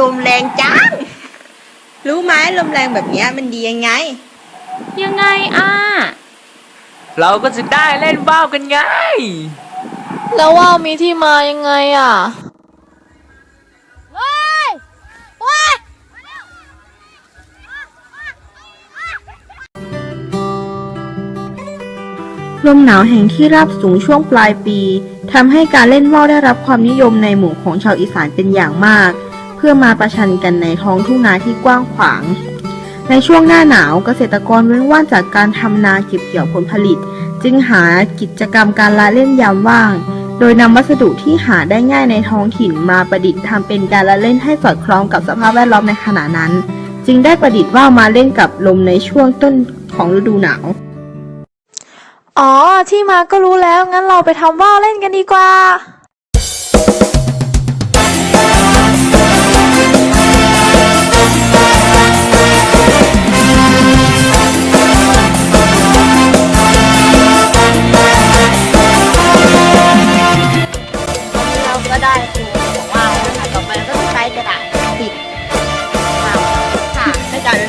ลมแรงจัง รู้ไหมลมแรงแบบเนี้ยมันดียังไง ยังไงอะ เราก็จะได้เล่นว่าวกันไง แล้วว่าวมีที่มายังไงอะลมหนาวแห่งที่ราบสูงช่วงปลายปีทำให้การเล่นว่าวได้รับความนิยมในหมู่ของชาวอีสานเป็นอย่างมากเพื่อมาประชันกันในท้องทุ่งนาที่กว้างขวาง ในช่วงหน้าหนาวเกษตรกรเว้นว่างจากการทำนาเก็บเกี่ยวผลผลิต จึงหากิจกรรมการละเล่นยามว่าง โดยนำวัสดุที่หาได้ง่ายในท้องถิ่นมาประดิษฐ์ทำเป็นการละเล่นให้สอดคล้องกับสภาพแวดล้อมในขณะนั้น จึงได้ประดิษฐ์ว่าวมาเล่นกับลมในช่วงต้นของฤดูหนาวอ๋อ ที่มาก็รู้แล้ว งั้นเราไปทำว่าวเล่นกันดีกว่า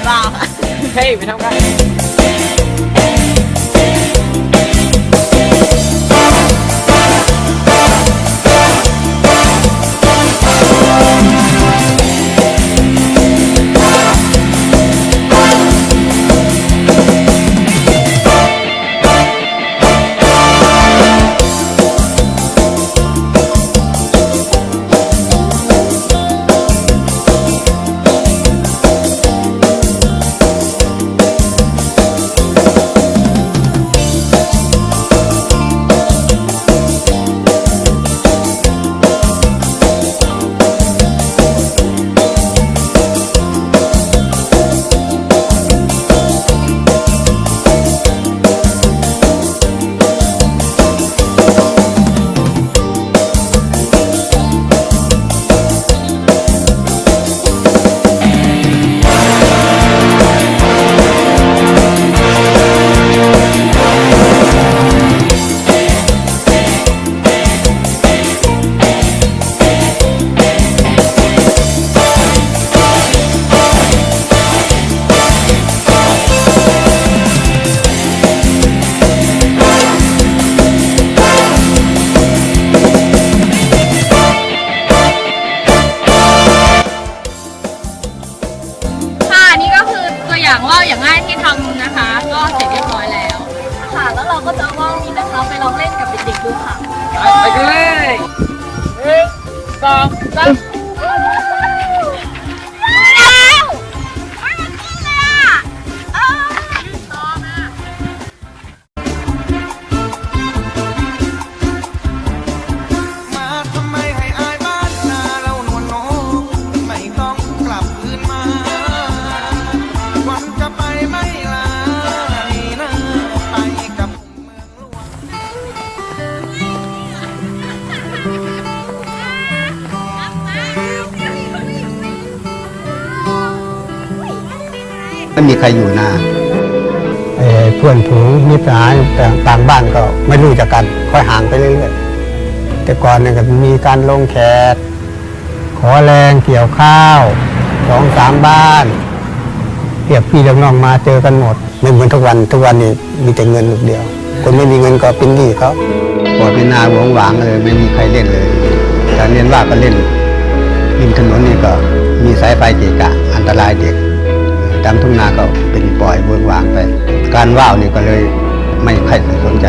ให้กลายเปล่าวค่ะ เฮ้ยไปทำกัน องเล่นกับเด็กๆดูค่ะ ไปกันเลยหนึ่งสองสาม ไม่มีใครอยู่หน้าเอ่อเพื่อนผูงมิตรสหายต่างบ้านก็ไม่รู้จักกันค่อยห่างไปเรื่อยๆแต่ก่อนเนี่ยก็มีการลงแขกขอแรงเกี่ยวข้าวสองสามบ้านเรียกพี่เรียกน้องมาเจอกันหมดไม่เหมือนทุกวันทุกวันนี้มีแต่เงินลูกเดียว คนไม่มีเงินก็เป็นหนี้เขาปอดเป็นนาหวงหวางเลยไม่มีใครเล่นเลยการเรียนว่าก็เล่นริมถนนนี่ก็มีสายไฟเกะกะอันตรายเด็ก ตามทุ่งนาก็เป็นปล่อยเวิ้งวางไป การว่าวนี่ก็เลยไม่ใครสนใจ